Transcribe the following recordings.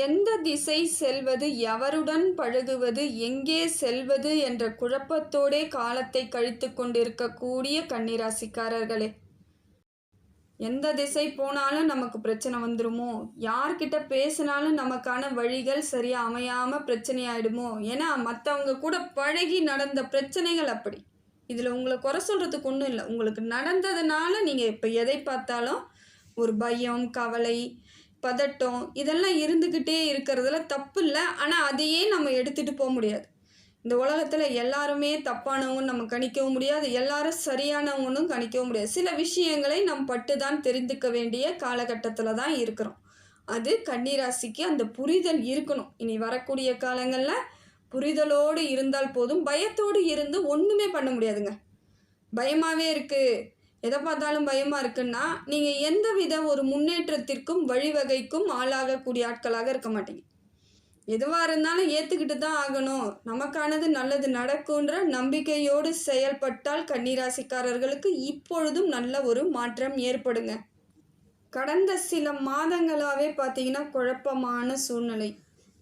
எந்த திசை செல்வது எவருடன் பழகுவது எங்கே செல்வது என்ற குழப்பத்தோடே காலத்தை கழித்து கொண்டிருக்கக்கூடிய கன்னிராசிக்காரர்களே. எந்த திசை போனாலும் நமக்கு பிரச்சனை வந்துடுமோ யார்கிட்ட பேசினாலும் நமக்கான வழிகள் சரியாக அமையாமல் பிரச்சனையாயிடுமோ? ஏன்னா மற்றவங்க கூட பழகி நடந்த பிரச்சனைகள் அப்படி. இதில் உங்களை குறை சொல்கிறதுக்கு ஒன்றும் இல்லை. உங்களுக்கு நடந்ததுனால நீங்கள் இப்போ எதை பார்த்தாலும் ஒரு பயம் கவலை பதட்டம் இதெல்லாம் இருந்துக்கிட்டே இருக்கிறதுல தப்பு இல்லை. ஆனால் அதையே நம்ம எடுத்துகிட்டு போக முடியாது. இந்த உலகத்தில் எல்லாருமே தப்பானவங்க நம்ம கணிக்கவும் முடியாது. எல்லாரும் சரியானவங்கன்னு கணிக்கவும் முடியாது. சில விஷயங்களை நம் பட்டு தான் தெரிந்துக்க வேண்டிய காலகட்டத்தில் தான் இருக்கிறோம். அது கன்னிராசிக்கு அந்த புரிதல் இருக்கணும். இனி வரக்கூடிய காலங்களில் புரிதலோடு இருந்தால் போதும். பயத்தோடு இருந்து ஒன்றுமே பண்ண முடியாதுங்க. பயமாகவே இருக்குது எதை பார்த்தாலும் பயமாக இருக்குன்னா நீங்கள் எந்த வித ஒரு முன்னேற்றத்திற்கும் வழிவகைக்கும் ஆளாகக்கூடிய ஆட்களாக இருக்க மாட்டீங்க. எதுவாக இருந்தாலும் ஏற்றுக்கிட்டு தான் ஆகணும். நமக்கானது நல்லது நடக்குன்ற நம்பிக்கையோடு செயல்பட்டால் கன்னிராசிக்காரர்களுக்கு இப்பொழுதும் நல்ல ஒரு மாற்றம் ஏற்படுங்க. கடந்த சில மாதங்களாகவே பார்த்தீங்கன்னா குழப்பமான சூழ்நிலை.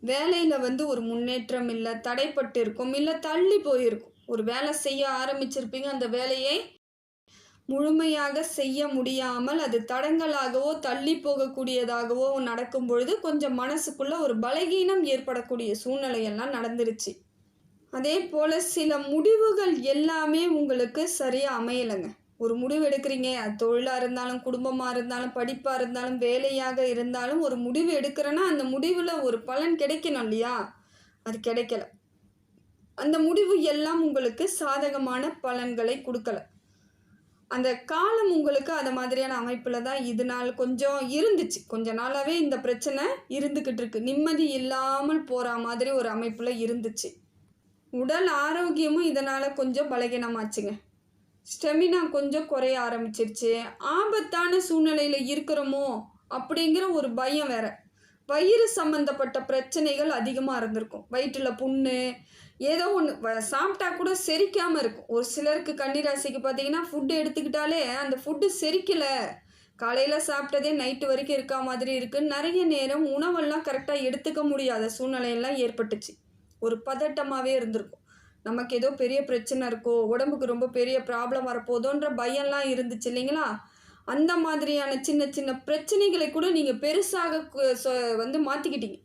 வேலையில் வந்து ஒரு முன்னேற்றம் இல்லை தடைப்பட்டு இருக்கும் இல்லை தள்ளி போயிருக்கும். ஒரு வேலை செய்ய ஆரம்பிச்சிருப்பீங்க அந்த வேலையை முழுமையாக செய்ய முடியாமல் அது தடங்களாகவோ தள்ளி போகக்கூடியதாகவோ நடக்கும் பொழுது கொஞ்சம் மனசுக்குள்ள ஒரு பலகீனம் ஏற்படக்கூடிய சூழ்நிலையெல்லாம் நடந்துருச்சு. அதே போல் சில முடிவுகள் எல்லாமே உங்களுக்கு சரியாக அமையலைங்க. ஒரு முடிவு எடுக்கிறீங்க. அது தொழிலாக இருந்தாலும் குடும்பமாக இருந்தாலும் படிப்பாக இருந்தாலும் வேலையாக இருந்தாலும் ஒரு முடிவு எடுக்கிறேன்னா அந்த முடிவில் ஒரு பலன் கிடைக்கணும் இல்லையா? அது கிடைக்கல. அந்த முடிவு எல்லாம் உங்களுக்கு சாதகமான பலன்களை கொடுக்கல. அந்த காலம் உங்களுக்கு அது மாதிரியான அமைப்பில் தான் இது நாள் கொஞ்சம் இருந்துச்சு. கொஞ்ச நாளாகவே இந்த பிரச்சனை இருந்துக்கிட்டு இருக்கு. நிம்மதி இல்லாமல் போகிற மாதிரி ஒரு அமைப்பில் இருந்துச்சு. உடல் ஆரோக்கியமும் இதனால் கொஞ்சம் பலகீனமாச்சுங்க. ஸ்டெமினா கொஞ்சம் குறைய ஆரம்பிச்சிருச்சு. ஆபத்தான சூழ்நிலையில் இருக்கிறோமோ அப்படிங்கிற ஒரு பயம் வேற. வயிறு சம்மந்தப்பட்ட பிரச்சனைகள் அதிகமாக இருந்திருக்கும். வயிற்றில் புண்ணு ஏதோ ஒன்று சாப்பிட்டா கூட செரிக்காமல் இருக்கும். ஒரு சிலருக்கு கன்னிராசிக்கு பார்த்தீங்கன்னா ஃபுட்டு எடுத்துக்கிட்டாலே அந்த ஃபுட்டு செரிக்கலை. காலையில் சாப்பிட்டதே நைட்டு வரைக்கும் இருக்கா மாதிரி இருக்குது நிறைய நேரம் உணவெல்லாம் கரெக்டாக எடுத்துக்க முடியாத சூழ்நிலையெல்லாம் ஏற்பட்டுச்சு. ஒரு பதட்டமாகவே இருந்திருக்கும். நமக்கு ஏதோ பெரிய பிரச்சனை இருக்கோ உடம்புக்கு ரொம்ப பெரிய ப்ராப்ளம் வரப்போதோன்ற பயம்லாம் இருந்துச்சு இல்லைங்களா? அந்த மாதிரியான சின்ன சின்ன பிரச்சனைகளை கூட நீங்கள் பெருசாக சொ- வந்து மாற்றிக்கிட்டீங்க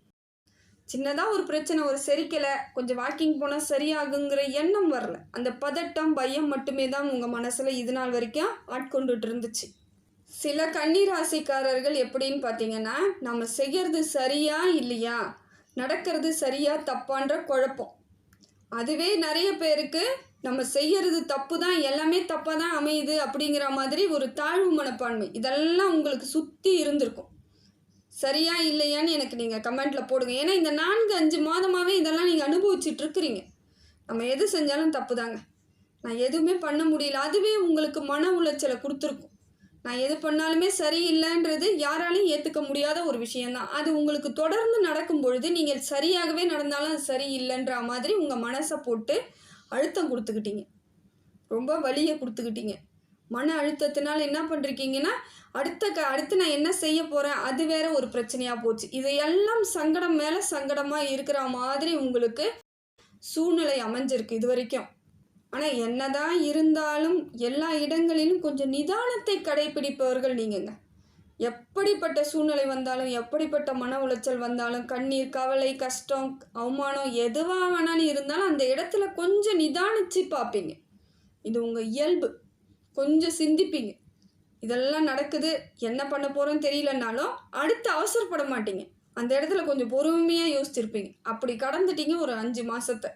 சின்னதாக ஒரு பிரச்சனை ஒரு செரிக்கலை கொஞ்சம் வாக்கிங் போனால் சரியாகுங்கிற எண்ணம் வரல. அந்த பதட்டம் பயம் மட்டுமே தான் உங்கள் மனசில் இது நாள் வரைக்கும் ஆட்கொண்டுட்டு இருந்துச்சு. சில கன்னிராசிக்காரர்கள் எப்படின்னு பார்த்தீங்கன்னா நம்ம செய்கிறது சரியா இல்லையா? நடக்கிறது சரியா தப்பான்ற குழப்பம். அதுவே நிறைய பேருக்கு நம்ம செய்யறது தப்பு தான் எல்லாமே தப்பாக தான் அமையுது அப்படிங்கிற மாதிரி ஒரு தாழ்வு மனப்பான்மை. இதெல்லாம் உங்களுக்கு சுற்றி இருந்திருக்கும். சரியா இல்லையான்னு எனக்கு நீங்கள் கமெண்ட்டில் போடுங்க. ஏன்னா இந்த நான்கு அஞ்சு மாதமாகவே இதெல்லாம் நீங்கள் அனுபவிச்சிட்ருக்குறீங்க. நம்ம எது செஞ்சாலும் தப்பு தாங்க நான் எதுவுமே பண்ண முடியல. அதுவே உங்களுக்கு மன உளைச்சலை கொடுத்துருக்கும். நான் எது பண்ணாலுமே சரியில்லைன்றது யாராலையும் ஏற்றுக்க முடியாத ஒரு விஷயந்தான் அது உங்களுக்கு தொடர்ந்து நடக்கும் பொழுது நீங்கள் சரியாகவே நடந்தாலும் அது சரியில்லைன்ற மாதிரி உங்கள் மனசை போட்டு அழுத்தம் கொடுத்துக்கிட்டீங்க. ரொம்ப வலியை கொடுத்துக்கிட்டீங்க. மன அழுத்தத்தினால என்ன பண்ணிருக்கீங்கன்னா அடுத்த க அடுத்து நான் என்ன செய்ய போகிறேன் அது வேற ஒரு பிரச்சனையாக போச்சு. இதையெல்லாம் சங்கடம் மேலே சங்கடமாக இருக்கிற மாதிரி உங்களுக்கு சூழ்நிலை அமைஞ்சிருக்கு இது வரைக்கும். ஆனால் என்னதான் இருந்தாலும் எல்லா இடங்களிலும் கொஞ்சம் நிதானத்தை கடைபிடிப்பவர்கள் நீங்கங்க. எப்படிப்பட்ட சூழ்நிலை வந்தாலும் எப்படிப்பட்ட மன உளைச்சல் வந்தாலும் கண்ணீர் கவலை கஷ்டம் அவமானம் எதுவாக வேணாலும் இருந்தாலும் அந்த இடத்துல கொஞ்சம் நிதானிச்சு பார்ப்பீங்க. இது உங்கள் இயல்பு. கொஞ்சம் சிந்திப்பீங்க. இதெல்லாம் நடக்குது என்ன பண்ண போகிறோன்னு தெரியலனாலும் அடுத்து அவசரப்பட மாட்டீங்க. அந்த இடத்துல கொஞ்சம் பொறுமையாக யோசிச்சிருப்பீங்க. அப்படி கடந்துட்டீங்க ஒரு அஞ்சு மாதத்தை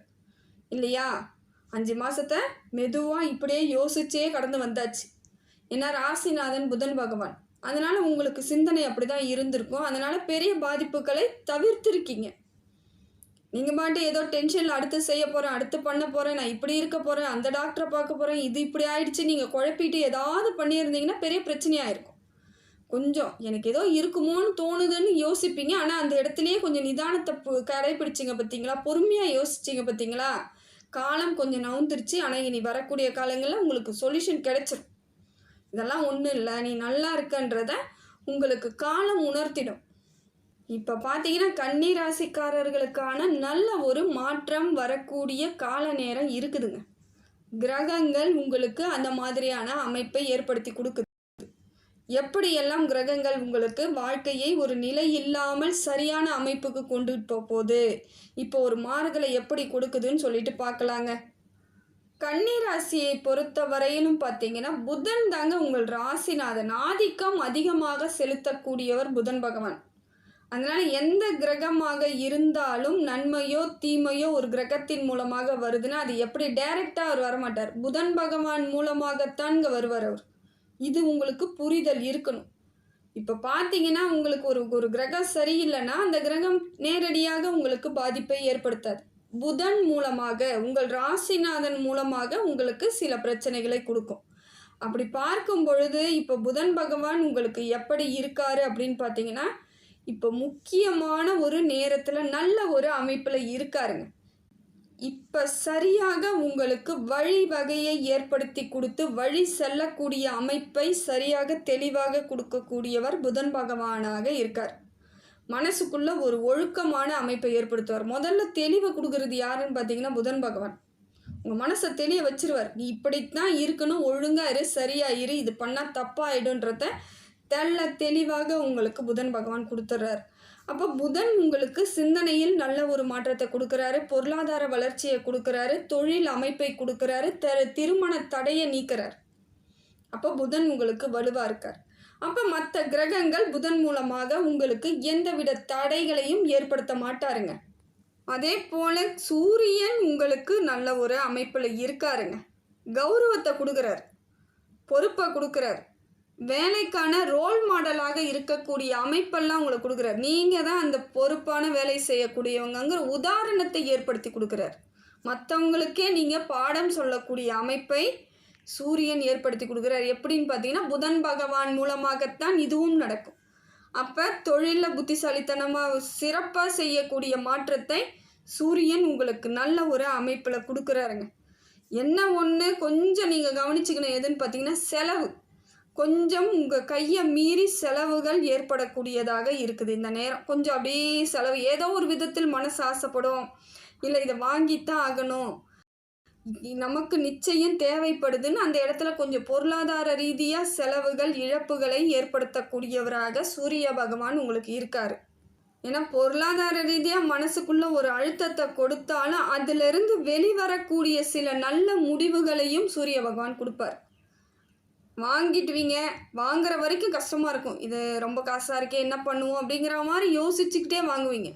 இல்லையா? அஞ்சு மாதத்தை மெதுவாக இப்படியே யோசிச்சே கடந்து வந்தாச்சு. ஏன்னா ராசிநாதன் புதன் பகவான். அதனால் உங்களுக்கு சிந்தனை அப்படிதான் இருந்திருக்கும். அதனால் பெரிய பாதிப்புகளை தவிர்த்திருக்கீங்க. நீங்கள் பாட்டு ஏதோ டென்ஷனில் அடுத்து செய்ய போகிறேன் அடுத்து பண்ண போகிறேன் நான் இப்படி இருக்க போகிறேன் அந்த டாக்டரை பார்க்க போகிறேன் இது இப்படி ஆயிடுச்சு நீங்கள் குழப்பிட்டு ஏதாவது பண்ணியிருந்தீங்கன்னா பெரிய பிரச்சனையாக இருக்கும் கொஞ்சம் எனக்கு ஏதோ இருக்குமோன்னு தோணுதுன்னு யோசிப்பீங்க. ஆனால் அந்த இடத்துலையே கொஞ்சம் நிதானத்தை பு- கடைப்பிடிச்சிங்க பார்த்தீங்களா? பொறுமையாக யோசிச்சிங்க பார்த்தீங்களா? காலம் கொஞ்சம் நவுந்துருச்சு. ஆனால் இனி வரக்கூடிய காலங்களில் உங்களுக்கு சொல்யூஷன் கிடைச்சிடும் இதெல்லாம் ஒன்றும் இல்லை. நீ நல்லா இருக்கன்றத உங்களுக்கு காலம் உணர்த்திடும். இப்போ பார்த்தீங்கன்னா கன்னி ராசிக்காரர்களுக்கான நல்ல ஒரு மாற்றம் வரக்கூடிய கால நேரம் இருக்குதுங்க. கிரகங்கள் உங்களுக்கு அந்த மாதிரியான அமைப்பை ஏற்படுத்தி கொடுக்குது. எப்படியெல்லாம் கிரகங்கள் உங்களுக்கு வாழ்க்கையை ஒரு நிலை இல்லாமல் சரியான அமைப்புக்கு கொண்டுட்டு போக போகுது இப்போ ஒரு மாறுதலை எப்படி கொடுக்குதுன்னு சொல்லிட்டு பார்க்கலாங்க கன்னி ராசியை பொறுத்த வரையிலும் பார்த்தீங்கன்னா புதன் தாங்க உங்கள் ராசிநாதன். ஆதிக்கம் அதிகமாக செலுத்தக்கூடியவர் புதன் பகவான். அதனால எந்த கிரகமாக இருந்தாலும் நன்மையோ தீமையோ ஒரு கிரகத்தின் மூலமாக வருதுன்னா அது எப்படி டைரக்டா அவர் வரமாட்டார். புதன் பகவான் மூலமாகத்தான் இங்கே வருவார் அவர். இது உங்களுக்கு புரிதல் இருக்கணும். இப்போ பார்த்தீங்கன்னா உங்களுக்கு ஒரு ஒரு கிரகம் சரியில்லைன்னா அந்த கிரகம் நேரடியாக உங்களுக்கு பாதிப்பை ஏற்படுத்தாது. புதன் மூலமாக உங்கள் ராசிநாதன் மூலமாக உங்களுக்கு சில பிரச்சனைகளை கொடுக்கும். அப்படி பார்க்கும் பொழுது இப்போ புதன் பகவான் உங்களுக்கு எப்படி இருக்காரு அப்படின்னு பார்த்தீங்கன்னா இப்போ முக்கியமான ஒரு நேரத்தில் நல்ல ஒரு அமைப்பில் இருக்காருங்க. இப்போ சரியாக உங்களுக்கு வழிவகையை ஏற்படுத்தி கொடுத்து வழி செல்லக்கூடிய அமைப்பை சரியாக தெளிவாக கொடுக்கக்கூடியவர் புதன் பகவானாக இருக்கார். மனசுக்குள்ள ஒரு ஒழுக்கமான அமைப்பை ஏற்படுத்துவார். முதல்ல தெளிவை கொடுக்கறது யாருன்னு பார்த்தீங்கன்னா புதன் பகவான். உங்கள் மனசை தெளிய வச்சிருவார். நீ இப்படித்தான் இருக்கணும் ஒழுங்காக இரு சரியாக இரு இது பண்ணால் தப்பாயிடுன்றத தெள்ள தெளிவாக உங்களுக்கு புதன் பகவான் கொடுத்துட்றாரு அப்போ புதன் உங்களுக்கு சிந்தனையில் நல்ல ஒரு மாற்றத்தை கொடுக்குறாரு பொருளாதார வளர்ச்சியை கொடுக்குறாரு தொழில் அமைப்பை கொடுக்குறாரு த திருமண தடையை நீக்கிறார். அப்போ புதன் உங்களுக்கு வலுவாக இருக்கார். அப்போ மற்ற கிரகங்கள் புதன் மூலமாக உங்களுக்கு எந்தவித தடைகளையும் ஏற்படுத்த மாட்டாருங்க. அதே போல் சூரியன் உங்களுக்கு நல்ல ஒரு அமைப்பில் இருக்காருங்க. கௌரவத்தை கொடுக்குறார் பொறுப்பை கொடுக்குறார். வேலைக்கான ரோல் மாடலாக இருக்கக்கூடிய அமைப்பெல்லாம் உங்களுக்கு கொடுக்குறார். நீங்கள் தான் அந்த பொறுப்பான வேலை செய்யக்கூடியவங்கங்கிற உதாரணத்தை ஏற்படுத்தி கொடுக்குறார். மற்றவங்களுக்கே நீங்கள் பாடம் சொல்லக்கூடிய அமைப்பை சூரியன் ஏற்படுத்தி கொடுக்குறார். எப்படின்னு பார்த்தீங்கன்னா புதன் பகவான் மூலமாகத்தான் இதுவும் நடக்கும். அப்போ தொழிலில் புத்திசாலித்தனமாக சிறப்பாக செய்யக்கூடிய மாற்றத்தை சூரியன் உங்களுக்கு நல்ல ஒரு அமைப்பில் கொடுக்குறாருங்க. என்ன ஒன்று கொஞ்சம் நீங்கள் கவனிச்சுக்கணும். எதுன்னு பார்த்தீங்கன்னா செலவு. கொஞ்சம் உங்கள் கையை மீறி செலவுகள் ஏற்படக்கூடியதாக இருக்குது இந்த நேரம். கொஞ்சம் அப்படியே செலவு ஏதோ ஒரு விதத்தில் மனசு ஆசைப்படும். இல்லை இதை வாங்கித்தான் ஆகணும். நமக்கு நிச்சயம் தேவைப்படுதுன்னு அந்த இடத்துல கொஞ்சம் பொருளாதார ரீதியாக செலவுகள் இழப்புகளை ஏற்படுத்தக்கூடியவராக சூரிய பகவான் உங்களுக்கு இருக்கார். ஏன்னா பொருளாதார ரீதியாக மனசுக்குள்ள ஒரு அழுத்தத்தை கொடுத்தாலும் அதிலிருந்து வெளிவரக்கூடிய சில நல்ல முடிவுகளையும் சூரிய பகவான் கொடுப்பார். வாங்கிட்டுவீங்க. வாங்குற வரைக்கும் கஷ்டமாக இருக்கும். இது ரொம்ப காசாக இருக்கே என்ன பண்ணுவோம் அப்படிங்கிற மாதிரி யோசிச்சுக்கிட்டே வாங்குவீங்க.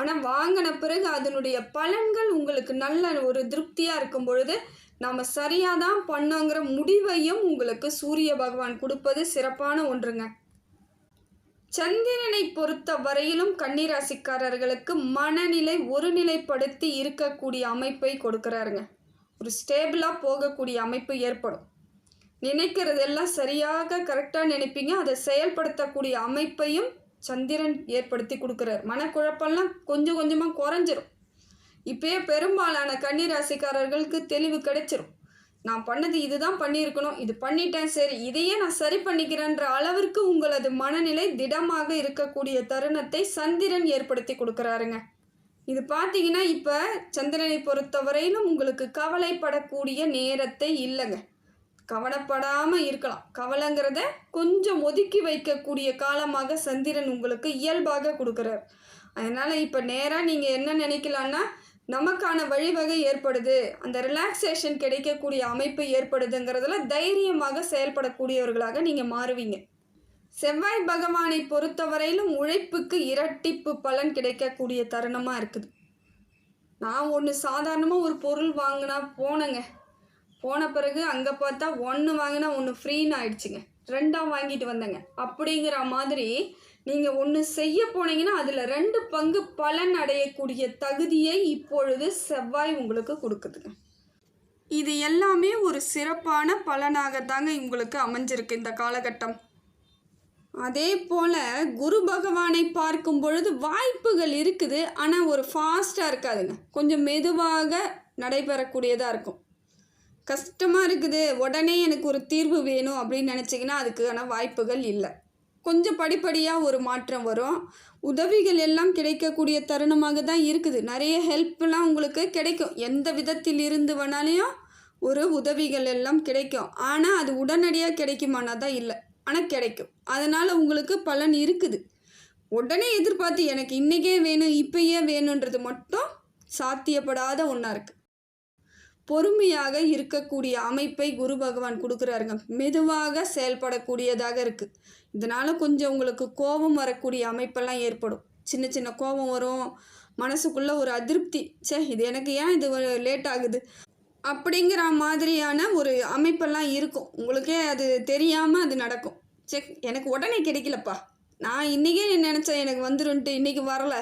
ஆனால் வாங்கின பிறகு அதனுடைய பலன்கள் உங்களுக்கு நல்ல ஒரு திருப்தியாக இருக்கும் பொழுது நாம் சரியாக தான் பண்ணோங்கிற முடிவையும் உங்களுக்கு சூரிய பகவான் கொடுப்பது சிறப்பான ஒன்றுங்க. சந்திரனை பொறுத்த வரையிலும் கன்னிராசிக்காரர்களுக்கு மனநிலை ஒருநிலைப்படுத்தி இருக்கக்கூடிய அமைப்பை கொடுக்குறாருங்க. ஒரு ஸ்டேபிளாக போகக்கூடிய அமைப்பு ஏற்படும். நினைக்கிறதெல்லாம் சரியாக கரெக்டாக நினைப்பீங்க. அதை செயல்படுத்தக்கூடிய அமைப்பையும் சந்திரன் ஏற்படுத்தி கொடுக்குறார். மனக்குழப்பம்லாம் கொஞ்சம் கொஞ்சமாக குறைஞ்சிரும். இப்பயே பெரும்பாலான கன்னிராசிக்காரர்களுக்கு தெளிவு கிடைச்சிரும். நான் பண்ணது இதுதான் பண்ணியிருக்கணும். இது பண்ணிட்டேன். சரி இதையே நான் சரி பண்ணிக்கிறேன்ற அளவிற்கு உங்களது மனநிலை திடமாக இருக்கக்கூடிய தருணத்தை சந்திரன் ஏற்படுத்தி கொடுக்குறாருங்க. இது பார்த்தீங்கன்னா இப்போ சந்திரனை பொறுத்தவரையிலும் உங்களுக்கு கவலைப்படக்கூடிய நேரத்தை இல்லைங்க. கவலைப்படாமல் இருக்கலாம். கவலைங்கிறத கொஞ்சம் ஒதுக்கி வைக்கக்கூடிய காலமாக சந்திரன் உங்களுக்கு இயல்பாக கொடுக்குறார். அதனால் இப்போ நேராக நீங்கள் என்ன நினைக்கலான்னா நமக்கான வழிவகை ஏற்படுது. அந்த ரிலாக்ஸேஷன் கிடைக்கக்கூடிய அமைப்பு ஏற்படுதுங்கிறதுல தைரியமாக செயல்படக்கூடியவர்களாக நீங்கள் மாறுவீங்க. செவ்வாய் பகவானை பொறுத்தவரையிலும் உழைப்புக்கு இரட்டிப்பு பலன் கிடைக்கக்கூடிய தருணமாக இருக்குது. நான் ஒன்று சாதாரணமாக ஒரு பொருள் வாங்கினா போனேங்க. போன பிறகு அங்கே பார்த்தா ஒன்று வாங்கினா ஒன்று ஃப்ரீன்னு ஆயிடுச்சுங்க. ரெண்டாக வாங்கிட்டு வந்தேங்க. அப்படிங்கிற மாதிரி நீங்கள் ஒன்று செய்ய போனீங்கன்னா அதில் ரெண்டு பங்கு பலன் அடையக்கூடிய தகுதியை இப்பொழுது செவ்வாய் உங்களுக்கு கொடுக்குதுங்க. இது எல்லாமே ஒரு சிறப்பான பலனாக தாங்க உங்களுக்கு அமைஞ்சிருக்கு இந்த காலகட்டம். அதே போல் குரு பகவானை பார்க்கும் பொழுது வாய்ப்புகள் இருக்குது. ஆனால் ஒரு ஃபாஸ்ட்டாக இருக்காதுங்க. கொஞ்சம் மெதுவாக நடைபெறக்கூடியதாக இருக்கும். கஷ்டமாக இருக்குது. உடனே எனக்கு ஒரு தீர்வு வேணும் அப்படின்னு நினச்சிங்கன்னா அதுக்கான வாய்ப்புகள் இல்லை. கொஞ்சம் படிப்படியாக ஒரு மாற்றம் வரும். உதவிகள் எல்லாம் கிடைக்கக்கூடிய தருணமாக தான் இருக்குது. நிறைய ஹெல்ப்லாம் உங்களுக்கு கிடைக்கும். எந்த விதத்தில் இருந்து வேணாலையும் ஒரு உதவிகள் எல்லாம் கிடைக்கும். ஆனால் அது உடனடியாக கிடைக்குமானா தான் இல்லை. ஆனால் கிடைக்கும். அதனால் உங்களுக்கு பலன் இருக்குது. உடனே எதிர்பார்த்து எனக்கு இன்றைக்கே வேணும் இப்பயே வேணுன்றது மட்டும் சாத்தியப்படாத ஒன்றா இருக்குது பொறுமையாக இருக்கக்கூடிய அமைப்பை குரு பகவான் கொடுக்குறாருங்க. மெதுவாக செயல்படக்கூடியதாக இருக்குது இதனால் கொஞ்சம் உங்களுக்கு கோபம் வரக்கூடிய அமைப்பெல்லாம் ஏற்படும். சின்ன சின்ன கோபம் வரும். மனசுக்குள்ளே ஒரு அதிருப்தி. ச்சே இது எனக்கு ஏன் இது லேட் ஆகுது? அப்படிங்கிற மாதிரியான ஒரு அமைப்பெல்லாம் இருக்கும். உங்களுக்கே அது தெரியாமல் அது நடக்கும். சே எனக்கு உடனே கிடைக்கலப்பா. நான் இன்றைக்கே நினச்சேன் எனக்கு வந்துருன்ட்டு இன்றைக்கி வரலை.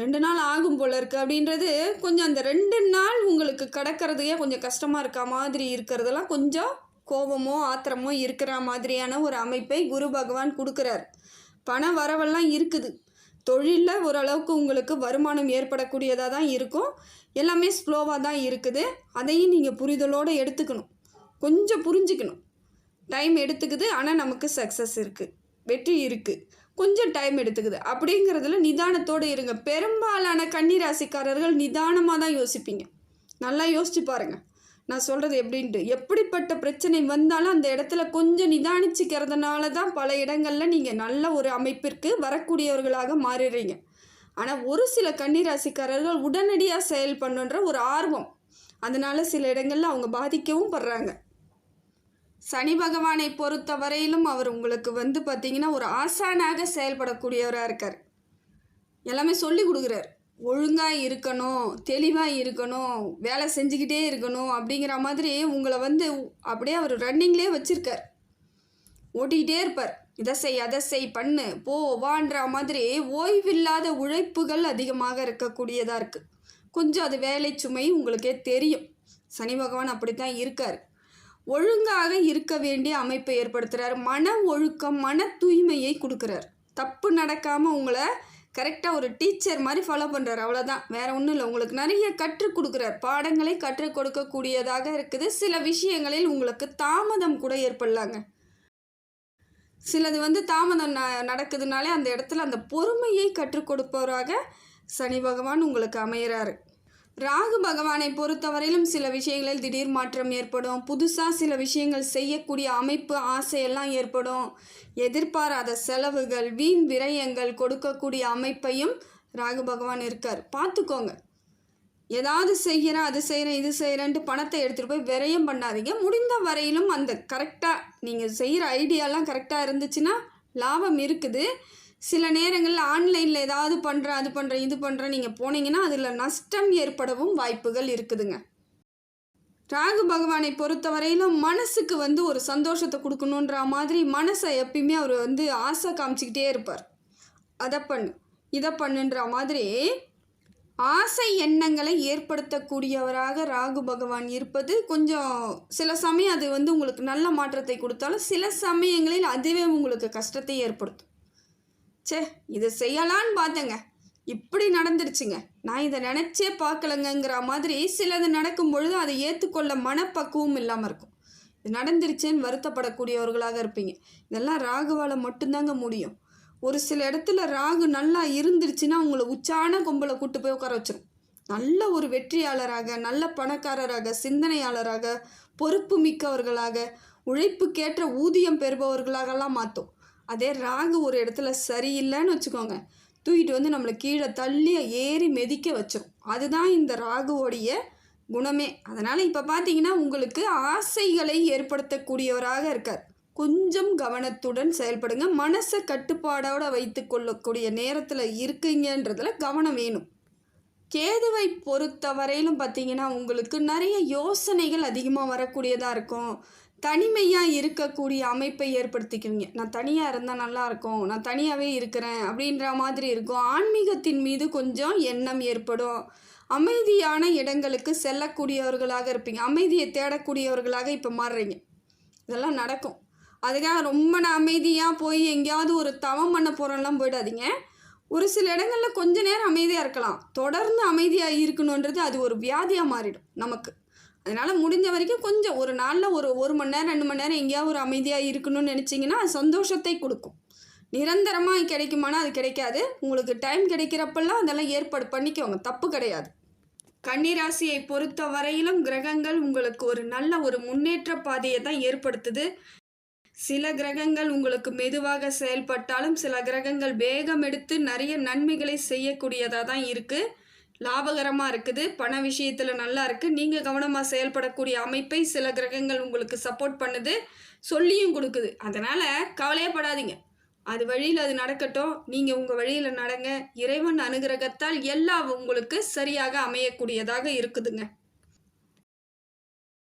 ரெண்டு நாள் ஆகும் போல இருக்குது அப்படின்றது கொஞ்சம் அந்த ரெண்டு நாள் உங்களுக்கு கிடக்கிறதையே கொஞ்சம் கஷ்டமாக இருக்க மாதிரி இருக்கிறதெல்லாம் கொஞ்சம் கோபமோ ஆத்திரமோ இருக்கிற மாதிரியான ஒரு அமைப்பை குரு பகவான் கொடுக்குறார். பண வரவெல்லாம் இருக்குது. தொழிலில் ஓரளவுக்கு உங்களுக்கு வருமானம் ஏற்படக்கூடியதாக தான் இருக்கும். எல்லாமே ஸ்லோவாக தான் இருக்குது. அதையும் நீங்கள் புரிதலோடு எடுத்துக்கணும். கொஞ்சம் புரிஞ்சுக்கணும். டைம் எடுத்துக்குது ஆனால் நமக்கு சக்ஸஸ் இருக்குது வெற்றி இருக்குது கொஞ்சம் டைம் எடுத்துக்குது. அப்படிங்கிறதுல நிதானத்தோடு இருங்க. பெரும்பாலான கன்னிராசிக்காரர்கள் நிதானமாக தான் யோசிப்பீங்க. நல்லா யோசிச்சு பாருங்கள் நான் சொல்கிறது எப்படின்ட்டு. எப்படிப்பட்ட பிரச்சனை வந்தாலும் அந்த இடத்துல கொஞ்சம் நிதானிச்சுக்கிறதுனால தான் பல இடங்களில் நீங்கள் நல்ல ஒரு அமைப்பிற்கு வரக்கூடியவர்களாக மாறிடுறீங்க ஆனால் ஒரு சில கன்னிராசிக்காரர்கள் உடனடியாக செயல் பண்ணுன்ற ஒரு ஆர்வம். அதனால் சில இடங்களில் அவங்க பாதிக்கவும் படுறாங்க. சனி பகவானை பொறுத்த வரையிலும் அவர் உங்களுக்கு வந்து பார்த்தீங்கன்னா ஒரு ஆசானாக செயல்படக்கூடியவராக இருக்கார். எல்லாமே சொல்லி கொடுக்குறாரு. ஒழுங்காக இருக்கணும் தெளிவாக இருக்கணும் வேலை செஞ்சுக்கிட்டே இருக்கணும் அப்படிங்கிற மாதிரி உங்களை வந்து அப்படியே அவர் ரன்னிங்லேயே வச்சுருக்கார். ஓட்டிக்கிட்டே இருப்பார். இதை செய் அதை செய் பண்ணு போ வான்ற மாதிரி ஓய்வில்லாத உழைப்புகள் அதிகமாக இருக்கக்கூடியதாக இருக்குது கொஞ்சம் அது வேலை சுமை உங்களுக்கே தெரியும். சனி பகவான் அப்படி தான் இருக்கார். ஒழுங்காக இருக்க வேண்டிய அமைப்பை ஏற்படுத்துகிறார் மன ஒழுக்கம் மன தூய்மையை கொடுக்குறார். தப்பு நடக்காமல் உங்களை கரெக்டாக ஒரு டீச்சர் மாதிரி ஃபாலோ பண்ணுறாரு அவ்வளோதான் வேற ஒன்றும் இல்லை. உங்களுக்கு நிறைய கற்றுக் கொடுக்குறார். பாடங்களை கற்றுக் கொடுக்கக்கூடியதாக இருக்குது. சில விஷயங்களில் உங்களுக்கு தாமதம் கூட ஏற்படலாங்க. சிலது வந்து தாமதம் ந நடக்குதுனாலே அந்த இடத்துல அந்த பொறுமையை கற்றுக் கொடுப்பவராக சனி பகவான் உங்களுக்கு அமையிறாரு. ராகு பகவானை பொறுத்தவரையிலும் சில விஷயங்களில் திடீர் மாற்றம் ஏற்படும். புதுசாக சில விஷயங்கள் செய்யக்கூடிய அமைப்பு ஆசையெல்லாம் ஏற்படும். எதிர்பாராத செலவுகள் வீண் விரயங்கள் கொடுக்கக்கூடிய அமைப்பையும் ராகு பகவான் இருக்கார். பார்த்துக்கோங்க. ஏதாவது செய்கிறேன் அது செய்கிறேன் இது செய்கிறேன்ட்டு பணத்தை எடுத்துகிட்டு போய் விரயம் பண்ணாதீங்க. முடிந்த வரையிலும் அந்த கரெக்டாக நீங்கள் செய்கிற ஐடியாலாம் கரெக்டாக இருந்துச்சுன்னா லாபம் இருக்குது. சில நேரங்களில் ஆன்லைனில் ஏதாவது பண்ணுறேன் அது பண்ணுறேன் இது பண்ணுறேன் நீங்கள் போனீங்கன்னா அதில் நஷ்டம் ஏற்படவும் வாய்ப்புகள் இருக்குதுங்க. ராகு பகவானை பொறுத்தவரையிலும் மனசுக்கு வந்து ஒரு சந்தோஷத்தை கொடுக்கணுன்ற மாதிரி மனசை எப்பயுமே அவர் வந்து ஆசை காமிச்சிக்கிட்டே இருப்பார். அதை பண்ணு இதை பண்ணுன்ற மாதிரி ஆசை எண்ணங்களை ஏற்படுத்தக்கூடியவராக ராகு பகவான் இருப்பது கொஞ்சம் சில சமயம் அது வந்து உங்களுக்கு நல்ல மாற்றத்தை கொடுத்தாலும் சில சமயங்களில் அதுவே உங்களுக்கு கஷ்டத்தை ஏற்படுத்தும். ச்சே இதை செய்யலான்னு பார்த்தேங்க. இப்படி நடந்துருச்சுங்க. நான் இதை நினச்சே பார்க்கலங்கங்கிற மாதிரி சிலது நடக்கும் பொழுது அதை ஏற்றுக்கொள்ள மனப்பக்குவம் இல்லாமல் இருக்கும். இது நடந்துருச்சேன்னு வருத்தப்படக்கூடியவர்களாக இருப்பீங்க. இதெல்லாம் ராகுவால் மட்டும்தாங்க முடியும். ஒரு சில இடத்துல ராகு நல்லா இருந்துருச்சுன்னா உங்களை உச்சான கும்பலை கூட்டு போய் உட்கார வச்சிடும் நல்ல ஒரு வெற்றியாளராக நல்ல பணக்காரராக சிந்தனையாளராக பொறுப்பு மிக்கவர்களாக உழைப்புக்கேற்ற ஊதியம் பெறுபவர்களாகலாம் மாற்றும் அதே ராகு ஒரு இடத்துல சரியில்லைன்னு வச்சுக்கோங்க. தூக்கிட்டு வந்து நம்மளை கீழே தள்ளி ஏறி மிதிக்க வச்சிரும். அதுதான் இந்த ராகுவோடைய குணமே. அதனால் இப்போ பார்த்தீங்கன்னா உங்களுக்கு ஆசைகளை ஏற்படுத்தக்கூடியவராக இருக்கார். கொஞ்சம் கவனத்துடன் செயல்படுங்க. மனசை கட்டுப்பாடோடு வைத்து கொள்ளக்கூடிய நேரத்தில் இருக்கீங்கன்றதில் கவனம் வேணும். கேதுவை பொறுத்த வரையிலும் பார்த்தீங்கன்னா உங்களுக்கு நிறைய யோசனைகள் அதிகமாக வரக்கூடியதாக இருக்கும். தனிமையாக இருக்கக்கூடிய அமைப்பை ஏற்படுத்திக்குவீங்க. நான் தனியாக இருந்தால் நல்லா இருக்கும். நான் தனியாகவே இருக்கிறேன் அப்படின்ற மாதிரி இருக்கும். ஆன்மீகத்தின் மீது கொஞ்சம் எண்ணம் ஏற்படும். அமைதியான இடங்களுக்கு செல்லக்கூடியவர்களாக இருப்பீங்க. அமைதியை தேடக்கூடியவர்களாக இப்போ மாறுறீங்க. இதெல்லாம் நடக்கும். அதுக்காக ரொம்ப நான் அமைதியாக போய் எங்கேயாவது ஒரு தவம் பண்ண போகிறோம்லாம் போயிடாதீங்க. ஒரு சில இடங்களில் கொஞ்ச நேரம் அமைதியாக இருக்கலாம். தொடர்ந்து அமைதியாக இருக்கணுன்றது அது ஒரு வியாதியாக மாறிடும் நமக்கு. அதனால் முடிஞ்ச வரைக்கும் கொஞ்சம் ஒரு நாளில் ஒரு ஒரு மணி நேரம் ரெண்டு மணி நேரம் எங்கேயாவது ஒரு அமைதியாக இருக்கணும்னு நினச்சிங்கன்னா அது சந்தோஷத்தை கொடுக்கும். நிரந்தரமாக கிடைக்குமானா அது கிடைக்காது. உங்களுக்கு டைம் கிடைக்கிறப்பெல்லாம் அதெல்லாம் ஏற்பாடு பண்ணிக்கோங்க. தப்பு கிடையாது. கன்னிராசியை பொறுத்த வரையிலும் கிரகங்கள் உங்களுக்கு ஒரு நல்ல ஒரு முன்னேற்ற பாதையை தான் ஏற்படுத்துது. சில கிரகங்கள் உங்களுக்கு மெதுவாக செயல்பட்டாலும் சில கிரகங்கள் வேகம் எடுத்து நிறைய நன்மைகளை செய்யக்கூடியதாக தான் இருக்குது லாபகரமாக இருக்குது பண விஷயத்தில் நல்லா இருக்குது நீங்கள் கவனமாக செயல்படக்கூடிய அமைப்பை சில கிரகங்கள் உங்களுக்கு சப்போர்ட் பண்ணுது சொல்லியும் கொடுக்குது. அதனால் கவலையப்படாதீங்க அது வழியில் அது நடக்கட்டும். நீங்கள் உங்கள் வழியில் நடங்க. இறைவன் அனுகிரகத்தால் எல்லா உங்களுக்கு சரியாக அமையக்கூடியதாக இருக்குதுங்க.